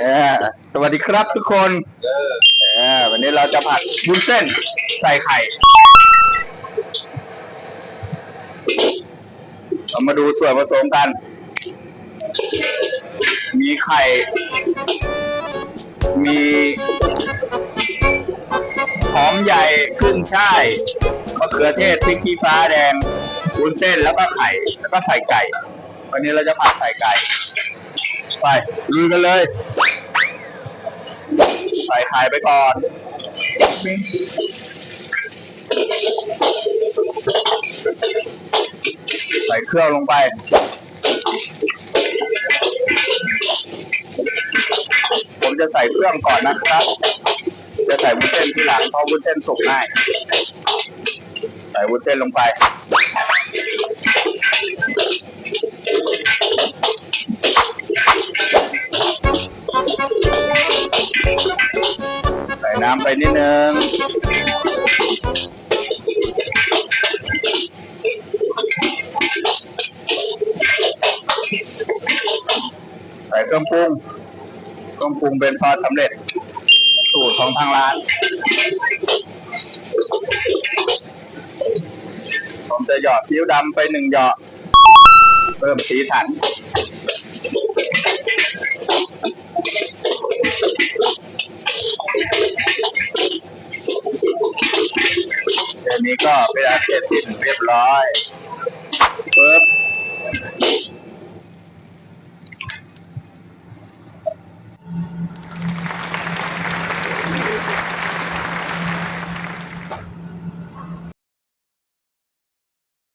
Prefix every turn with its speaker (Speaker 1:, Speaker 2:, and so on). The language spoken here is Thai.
Speaker 1: เออสวัสดีครับทุกคนเออวันนี้เราจะผัดบุญเส้นใส่ไข่ เรามาดูส่วนผสมกัน มีไข่ มีหอมใหญ่ขึ้นช่ายมะเขือเทศพริกขี้ฟ้าแดงวุ้นเส้นแล้วก็ไข่ แล้วก็ใส่ไก่ วันนี้เราจะผัดใส่ไก่ ไปลุยกันเลย ใส่ไข่ไปก่อนใส่เครื่องลงไป ผมจะใส่เครื่องก่อนนะครับ จะใส่วุ้นเส้นทีหลังเพราะวุ้นเส้นสุกง่าย ใส่วุ้นเส้นลงไป น้ำไปนิดนึงใส่เครื่องปรุงเครื่องปรุงเป็นซอสสำเร็จ สูตรของทางร้าน ผมจะหยอดซีอิ๊วดำไปหนึ่งหยอดเพิ่มสีสัน อันนี้ก็เป็นอาเสร็จสิ้นเรียบร้อย